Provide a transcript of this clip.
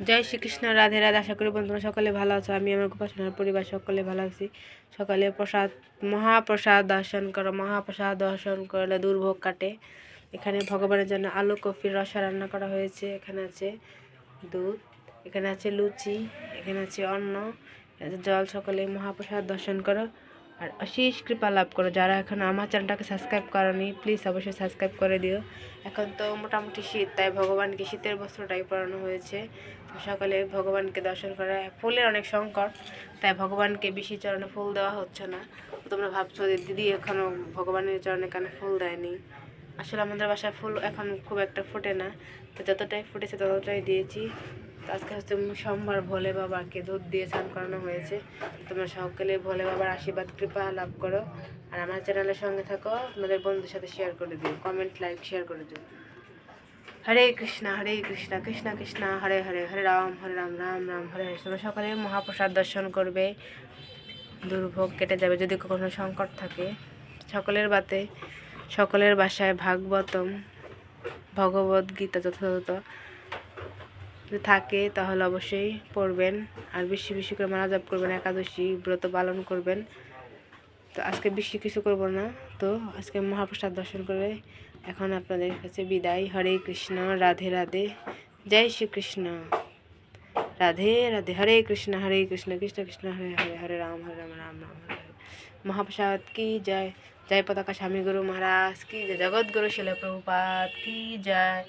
জয় শ্রীকৃষ্ণ, রাধে রাধে। আশা করি বন্ধুরা সকলে ভালো আছো। আমি আমার উপাসনার পরিবার সকলে ভালো আছি। সকালে প্রসাদ, মহাপ্রসাদ দর্শন করো, মহাপ্রসাদ দর্শন করলে দুর্ভোগ কাটে। এখানে ভগবানের জন্য আলু, কফির রসা রান্না করা হয়েছে। এখানে আছে দুধ, এখানে আছে লুচি, এখানে আছে অন্ন জল। সকলে মহাপ্রসাদ দর্শন করো। আর অশেষ কৃপা লাভ করো। যারা এখন আমার চ্যানেলটাকে সাবস্ক্রাইব করনি প্লিজ অবশ্যই সাবস্ক্রাইব করে দিও। এখন তো মোটামুটি শীত, তাই ভগবানকে শীতের বস্ত্রটাই পরানো হয়েছে। সকালে ভগবানকে দর্শন করা, ফুলের অনেক সংকট, তাই ভগবানকে বেশি চরণে ফুল দেওয়া হচ্ছে না। তোমরা ভাবছ যে দিদি এখনও ভগবানের চরণে কেন ফুল দেয়নি। আসলে আমাদের বাসায় ফুল এখন খুব একটা ফোটে না। তো যতটাই ফুটেছে ততটাই দিয়েছি। আজকে হচ্ছে সোমবার ভোলে বাবাকে দুধ দিয়ে স্নান করানো হয়েছে। তোমরা সকলে ভোলে বাবার আশীর্বাদ, কৃপা লাভ করো। আর আমার চ্যানেলের সঙ্গে থাকো, তোমাদের বন্ধুদের সাথে শেয়ার করে দিও। কমেন্ট লাইক শেয়ার করে দিও। হরে কৃষ্ণ হরে কৃষ্ণ কৃষ্ণ কৃষ্ণ, হরে হরে হরে রাম হরে রাম রাম রাম, হরে হরে। তোমরা সকলে মহাপ্রসাদ দর্শন করবে। দুর্ভোগ কেটে যাবে যদি কখনো সংকট থাকে। সকলের বাতে, সকলের বাসায় ভাগবতম, ভগবদ্গীতা যথাযথ। থাকে, তাহলে অবশ্যই পড়বেন। আর বেশি বেশি করে মারা জাপ করবেন, একাদশী ব্রত পালন করবেন। তো আজকে বেশি কিছু করব না। তো আজকে মহাপ্রসাদ দর্শন করে এখন আপনাদের কাছে বিদায়। হরে কৃষ্ণ, রাধে রাধে। জয় শ্রীকৃষ্ণ। রাধে রাধে। হরে কৃষ্ণ হরে কৃষ্ণ। কৃষ্ণ কৃষ্ণ, হরে হরে। হরে রাম হরে রাম রাম রাম, হরে মহাপ্রসাদ কি জয়? জয় পতাকা স্বামী গুরু মহারাজ। কি জয়? জগৎ গুরু শিল প্রভুপাত কি জয়?